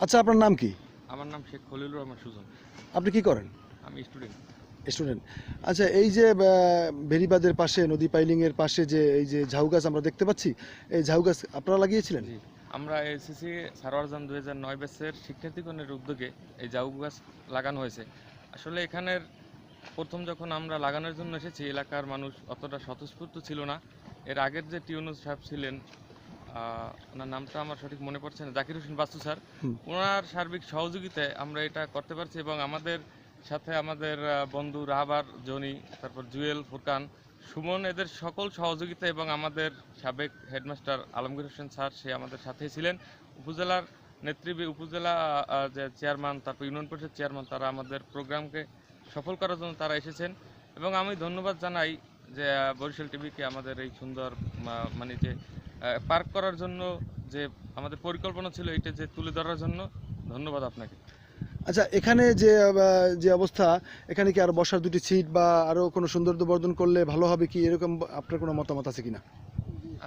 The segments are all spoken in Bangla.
আচ্ছা আপনার নাম কি? আমার নাম শেখ খলিলুর রহমান সুজন। আপনি কি করেন? আমি স্টুডেন্ট স্টুডেন্ট আচ্ছা এই যে বেড়িবাঁধের পাশে নদী পাইলিংয়ের পাশে যে এই যে ঝাউ গাছ আমরা দেখতে পাচ্ছি এই ঝাউ গাছ আপনারা লাগিয়েছিলেন? জি আমরা এসএসসি সারোয়ারজান দুই হাজার নয় ব্যাচের শিক্ষার্থীগণের উদ্যোগে এই জাউ গাছ লাগানো হয়েছে। আসলে এখানের প্রথম যখন আমরা লাগানোর জন্য এসেছি এলাকার মানুষ অতটা স্বতঃস্ফূর্ত ছিল না। এর আগের যে টিউনুস সাহেব ছিলেন ওনার নামটা আমার সঠিক মনে পড়ছে না। জাকির হোসেন বাস্তু স্যার। ওনার সার্বিক সহযোগিতায় আমরা এটা করতে পারছি এবং আমাদের সাথে আমাদের বন্ধু রাহাবার জনি তারপর জুয়েল ফুরকান সুমন এদের সকল সহযোগিতা এবং আমাদের সাবেক হেডমাস্টার আলমগীর হোসেন স্যার সে আমাদের সাথেই ছিলেন। উপজেলার নেতৃবৃ উপজেলা যে চেয়ারম্যান তারপর ইউনিয়ন পরিষদ চেয়ারম্যান তারা আমাদের প্রোগ্রামকে সফল করার জন্য তারা এসেছেন। এবং আমি ধন্যবাদ জানাই যে বরিশাল টিভিকে আমাদের এই সুন্দর মানে যে পার্ক করার জন্য যে আমাদের পরিকল্পনা ছিল এটা যে তুলে ধরার জন্য ধন্যবাদ আপনাকে। আচ্ছা এখানে যে যে অবস্থা এখানে কি আর বসার দুটি সিট বা আরও কোনো সৌন্দর্য বর্ধন করলে ভালো হবে কি? এরকম আপনার কোনো মতামত আছে কিনা?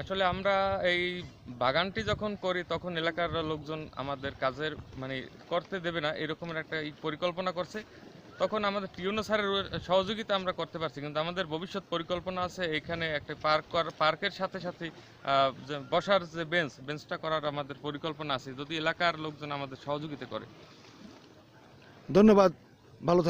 আসলে আমরা এই বাগানটি যখন করি তখন এলাকার লোকজন আমাদের কাজের মানে করতে দেবে না। এরকমের একটা এই পরিকল্পনা করছে। তখন আমাদের টিউনো স্যারের সহযোগিতা আমরা করতে পারছি, কিন্তু আমাদের ভবিষ্যৎ পরিকল্পনা আছে এখানে একটা পার্ক কর, পার্কের সাথে সাথে বসার যে বেঞ্চ, বেঞ্চটা করার আমাদের পরিকল্পনা আছে, যদি এলাকার লোকজন আমাদের সহযোগিতা করে ধন্যবাদ, ভালো।